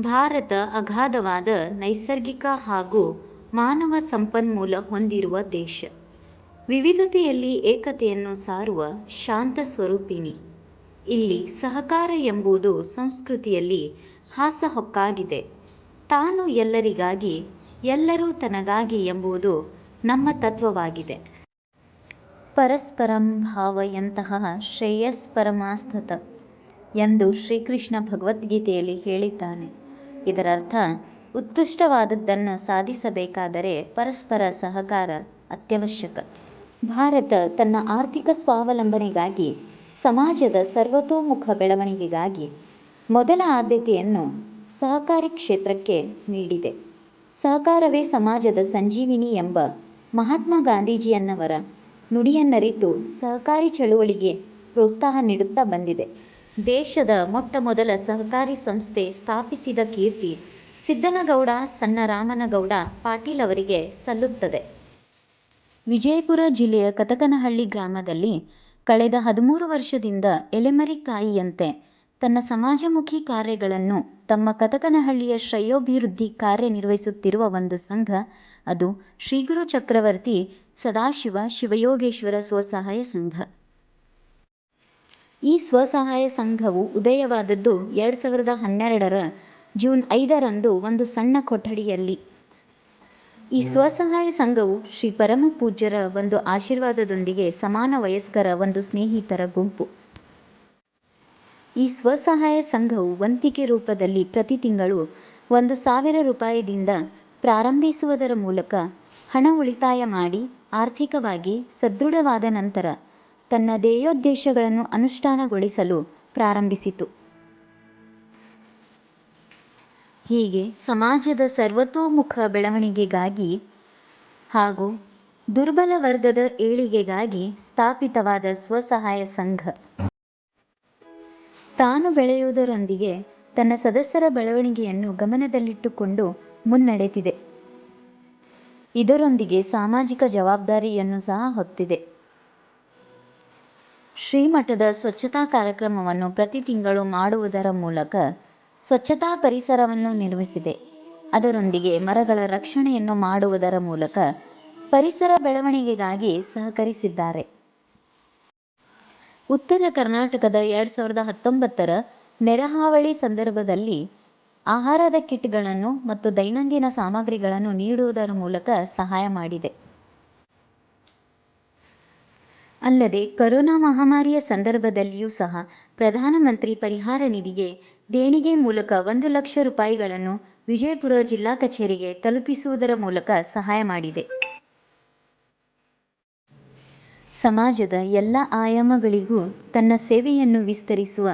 ಭಾರತ ಅಗಾಧವಾದ ನೈಸರ್ಗಿಕ ಹಾಗೂ ಮಾನವ ಸಂಪನ್ಮೂಲ ಹೊಂದಿರುವ ದೇಶ. ವಿವಿಧತೆಯಲ್ಲಿ ಏಕತೆಯನ್ನು ಸಾರುವ ಶಾಂತ ಸ್ವರೂಪಿಣಿ. ಇಲ್ಲಿ ಸಹಕಾರ ಎಂಬುದು ಸಂಸ್ಕೃತಿಯಲ್ಲಿ ಹಾಸಹೊಕ್ಕಾಗಿದೆ. ತಾನು ಎಲ್ಲರಿಗಾಗಿ, ಎಲ್ಲರೂ ತನಗಾಗಿ ಎಂಬುದು ನಮ್ಮ ತತ್ವವಾಗಿದೆ. ಪರಸ್ಪರಂ ಭಾವಯಂತಃ ಶ್ರೇಯಸ್ಪರಮಾಸ್ತತ ಎಂದು ಶ್ರೀಕೃಷ್ಣ ಭಗವದ್ಗೀತೆಯಲ್ಲಿ ಹೇಳಿದ್ದಾನೆ. ಇದರರ್ಥ ಉತ್ಕೃಷ್ಟವಾದದ್ದನ್ನು ಸಾಧಿಸಬೇಕಾದರೆ ಪರಸ್ಪರ ಸಹಕಾರ ಅತ್ಯವಶ್ಯಕ. ಭಾರತ ತನ್ನ ಆರ್ಥಿಕ ಸ್ವಾವಲಂಬನೆಗಾಗಿ, ಸಮಾಜದ ಸರ್ವತೋಮುಖ ಬೆಳವಣಿಗೆಗಾಗಿ ಮೊದಲ ಆದ್ಯತೆಯನ್ನು ಸಹಕಾರಿ ಕ್ಷೇತ್ರಕ್ಕೆ ನೀಡಿದೆ. ಸಹಕಾರವೇ ಸಮಾಜದ ಸಂಜೀವಿನಿ ಎಂಬ ಮಹಾತ್ಮ ಗಾಂಧೀಜಿಯನ್ನವರ ನುಡಿಯನ್ನರಿತು ಸಹಕಾರಿ ಚಳುವಳಿಗೆ ಪ್ರೋತ್ಸಾಹ ನೀಡುತ್ತಾ ಬಂದಿದೆ. ದೇಶದ ಮೊಟ್ಟಮೊದಲ ಸಹಕಾರಿ ಸಂಸ್ಥೆ ಸ್ಥಾಪಿಸಿದ ಕೀರ್ತಿ ಸಿದ್ದನಗೌಡ ಸಣ್ಣ ರಾಮನಗೌಡ ಪಾಟೀಲ್ ಅವರಿಗೆ ಸಲ್ಲುತ್ತದೆ. ವಿಜಯಪುರ ಜಿಲ್ಲೆಯ ಕತಕನಹಳ್ಳಿ ಗ್ರಾಮದಲ್ಲಿ ಕಳೆದ ಹದಿಮೂರು ವರ್ಷದಿಂದ ಎಲೆಮರೆಕಾಯಿಯಂತೆ ತನ್ನ ಸಮಾಜಮುಖಿ ಕಾರ್ಯಗಳನ್ನು ತಮ್ಮ ಕತಕನಹಳ್ಳಿಯ ಶ್ರೇಯೋಭಿವೃದ್ಧಿ ಕಾರ್ಯ ನಿರ್ವಹಿಸುತ್ತಿರುವ ಒಂದು ಸಂಘ, ಅದು ಶ್ರೀಗುರು ಚಕ್ರವರ್ತಿ ಸದಾಶಿವ ಶಿವಯೋಗೇಶ್ವರ ಸ್ವಸಹಾಯ ಸಂಘ. ಈ ಸ್ವಸಹಾಯ ಸಂಘವು ಉದಯವಾದದ್ದು ಎರಡು ಸಾವಿರದ ಹನ್ನೆರಡರ ಜೂನ್ ಐದರಂದು ಒಂದು ಸಣ್ಣ ಕೊಠಡಿಯಲ್ಲಿ. ಈ ಸ್ವಸಹಾಯ ಸಂಘವು ಶ್ರೀ ಪರಮಪೂಜ್ಯರ ಒಂದು ಆಶೀರ್ವಾದದೊಂದಿಗೆ ಸಮಾನ ವಯಸ್ಕರ ಒಂದು ಸ್ನೇಹಿತರ ಗುಂಪು. ಈ ಸ್ವಸಹಾಯ ಸಂಘವು ವಂತಿಕೆ ರೂಪದಲ್ಲಿ ಪ್ರತಿ ತಿಂಗಳು ಒಂದು ಸಾವಿರ ರೂಪಾಯಿದಿಂದ ಪ್ರಾರಂಭಿಸುವುದರ ಮೂಲಕ ಹಣ ಉಳಿತಾಯ ಮಾಡಿ ಆರ್ಥಿಕವಾಗಿ ಸದೃಢವಾದ ನಂತರ ತನ್ನ ಧ್ಯೇಯೋದ್ದೇಶಗಳನ್ನು ಅನುಷ್ಠಾನಗೊಳಿಸಲು ಪ್ರಾರಂಭಿಸಿತು. ಹೀಗೆ ಸಮಾಜದ ಸರ್ವತೋಮುಖ ಬೆಳವಣಿಗೆಗಾಗಿ ಹಾಗೂ ದುರ್ಬಲ ವರ್ಗದ ಏಳಿಗೆಗಾಗಿ ಸ್ಥಾಪಿತವಾದ ಸ್ವಸಹಾಯ ಸಂಘ. ತಾನು ಬೆಳೆಯುವುದರೊಂದಿಗೆ ತನ್ನ ಸದಸ್ಯರ ಬೆಳವಣಿಗೆಯನ್ನು ಗಮನದಲ್ಲಿಟ್ಟುಕೊಂಡು ಮುನ್ನಡೆದಿದೆ. ಇದರೊಂದಿಗೆ ಸಾಮಾಜಿಕ ಜವಾಬ್ದಾರಿಯನ್ನು ಸಹ ಹೊತ್ತಿದೆ. ಶ್ರೀಮಠದ ಸ್ವಚ್ಛತಾ ಕಾರ್ಯಕ್ರಮವನ್ನು ಪ್ರತಿ ತಿಂಗಳು ಮಾಡುವುದರ ಮೂಲಕ ಸ್ವಚ್ಛತಾ ಪರಿಸರವನ್ನು ನಿರ್ಮಿಸಿದೆ. ಅದರೊಂದಿಗೆ ಮರಗಳ ರಕ್ಷಣೆಯನ್ನು ಮಾಡುವುದರ ಮೂಲಕ ಪರಿಸರ ಬೆಳವಣಿಗೆಗಾಗಿ ಸಹಕರಿಸಿದ್ದಾರೆ. ಉತ್ತರ ಕರ್ನಾಟಕದ ಎರಡು ಸಾವಿರದ ಹತ್ತೊಂಬತ್ತರ ನೆರೆಹಾವಳಿ ಸಂದರ್ಭದಲ್ಲಿ ಆಹಾರದ ಕಿಟ್ಗಳನ್ನು ಮತ್ತು ದೈನಂದಿನ ಸಾಮಗ್ರಿಗಳನ್ನು ನೀಡುವುದರ ಮೂಲಕ ಸಹಾಯ ಮಾಡಿದೆ. ಅಲ್ಲದೆ ಕೊರೋನಾ ಮಹಾಮಾರಿಯ ಸಂದರ್ಭದಲ್ಲಿಯೂ ಸಹ ಪ್ರಧಾನಮಂತ್ರಿ ಪರಿಹಾರ ನಿಧಿಗೆ ದೇಣಿಗೆ ಮೂಲಕ ಒಂದು ಲಕ್ಷ ರೂಪಾಯಿಗಳನ್ನು ವಿಜಯಪುರ ಜಿಲ್ಲಾ ಕಚೇರಿಗೆ ತಲುಪಿಸುವುದರ ಮೂಲಕ ಸಹಾಯ ಮಾಡಿದೆ. ಸಮಾಜದ ಎಲ್ಲ ಆಯಾಮಗಳಿಗೂ ತನ್ನ ಸೇವೆಯನ್ನು ವಿಸ್ತರಿಸುವ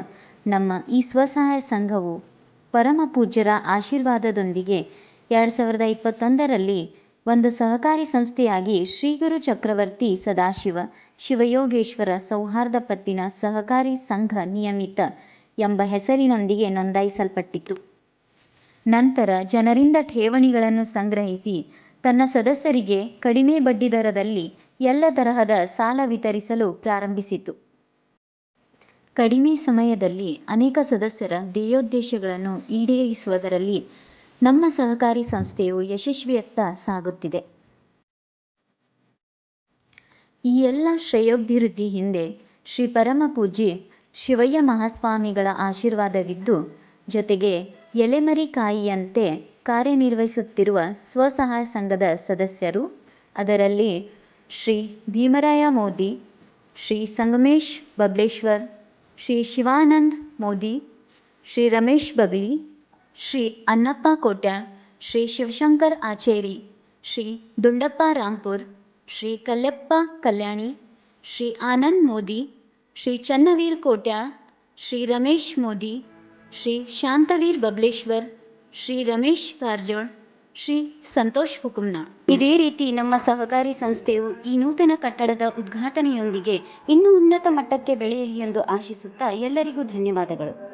ನಮ್ಮ ಈ ಸ್ವಸಹಾಯ ಸಂಘವು ಪರಮ ಪೂಜ್ಯರ ಆಶೀರ್ವಾದದೊಂದಿಗೆ ಎರಡು ಸಾವಿರದ ಇಪ್ಪತ್ತೊಂದರಲ್ಲಿ ಒಂದು ಸಹಕಾರಿ ಸಂಸ್ಥೆಯಾಗಿ ಶ್ರೀಗುರು ಚಕ್ರವರ್ತಿ ಸದಾಶಿವ, ಶಿವಯೋಗೇಶ್ವರ ಸೌಹಾರ್ದ ಪತ್ತಿನ ಸಹಕಾರಿ ಸಂಘ ನಿಯಮಿತ ಎಂಬ ಹೆಸರಿನೊಂದಿಗೆ ನೋಂದಾಯಿಸಲ್ಪಟ್ಟಿತು. ನಂತರ ಜನರಿಂದ ಠೇವಣಿಗಳನ್ನು ಸಂಗ್ರಹಿಸಿ ತನ್ನ ಸದಸ್ಯರಿಗೆ ಕಡಿಮೆ ಬಡ್ಡಿದರದಲ್ಲಿ ಎಲ್ಲ ತರಹದ ಸಾಲ ವಿತರಿಸಲು ಪ್ರಾರಂಭಿಸಿತು. ಕಡಿಮೆ ಸಮಯದಲ್ಲಿ ಅನೇಕ ಸದಸ್ಯರ ಧ್ಯೇಯೋದ್ದೇಶಗಳನ್ನು ಈಡೇರಿಸುವುದರಲ್ಲಿ ನಮ್ಮ ಸಹಕಾರಿ ಸಂಸ್ಥೆಯು ಯಶಸ್ವಿಯತ್ತ ಸಾಗುತ್ತಿದೆ. ಈ ಎಲ್ಲ ಶ್ರೇಯೋಭಿವೃದ್ಧಿ ಹಿಂದೆ ಶ್ರೀ ಪರಮಪೂಜ್ಯ ಶಿವಯ್ಯ ಮಹಾಸ್ವಾಮಿಗಳ ಆಶೀರ್ವಾದವಿದ್ದು, ಜೊತೆಗೆ ಎಲೆಮರೆಕಾಯಿಯಂತೆ ಕಾರ್ಯನಿರ್ವಹಿಸುತ್ತಿರುವ ಸ್ವಸಹಾಯ ಸಂಘದ ಸದಸ್ಯರು, ಅದರಲ್ಲಿ ಶ್ರೀ ಭೀಮರಾಯ ಮೋದಿ, ಶ್ರೀ ಸಂಗಮೇಶ್ ಬಬ್ಲೇಶ್ವರ್, ಶ್ರೀ ಶಿವಾನಂದ ಮೋದಿ, ಶ್ರೀ ರಮೇಶ್ ಬಗಲಿ, ಶ್ರೀ ಅನ್ನಪ್ಪ ಕೋಟ್ಯ ಶ್ರೀ ಶಿವಶಂಕರ್ ಆಚೇರಿ, ಶ್ರೀ ದುಂಡಪ್ಪ ರಾಂಪುರ್ ಶ್ರೀ ಕಲ್ಲಪ್ಪ ಕಲ್ಯಾಣಿ, ಶ್ರೀ ಆನಂದ್ ಮೋದಿ, ಶ್ರೀ ಚನ್ನವೀರ್ ಕೋಟ್ಯ ಶ್ರೀ ರಮೇಶ್ ಮೋದಿ, ಶ್ರೀ ಶಾಂತವೀರ್ ಬಬ್ಲೇಶ್ವರ್ ಶ್ರೀ ರಮೇಶ್ ಕಾರ್ಜೋಳ್ ಶ್ರೀ ಸಂತೋಷ್ ಹುಕುಮ್ನ ಇದೇ ರೀತಿ ನಮ್ಮ ಸಹಕಾರಿ ಸಂಸ್ಥೆಯು ಈ ನೂತನ ಕಟ್ಟಡದ ಉದ್ಘಾಟನೆಯೊಂದಿಗೆ ಇನ್ನೂ ಉನ್ನತ ಮಟ್ಟಕ್ಕೆ ಬೆಳೆಯಲಿ ಎಂದು ಆಶಿಸುತ್ತಾ ಎಲ್ಲರಿಗೂ ಧನ್ಯವಾದಗಳು.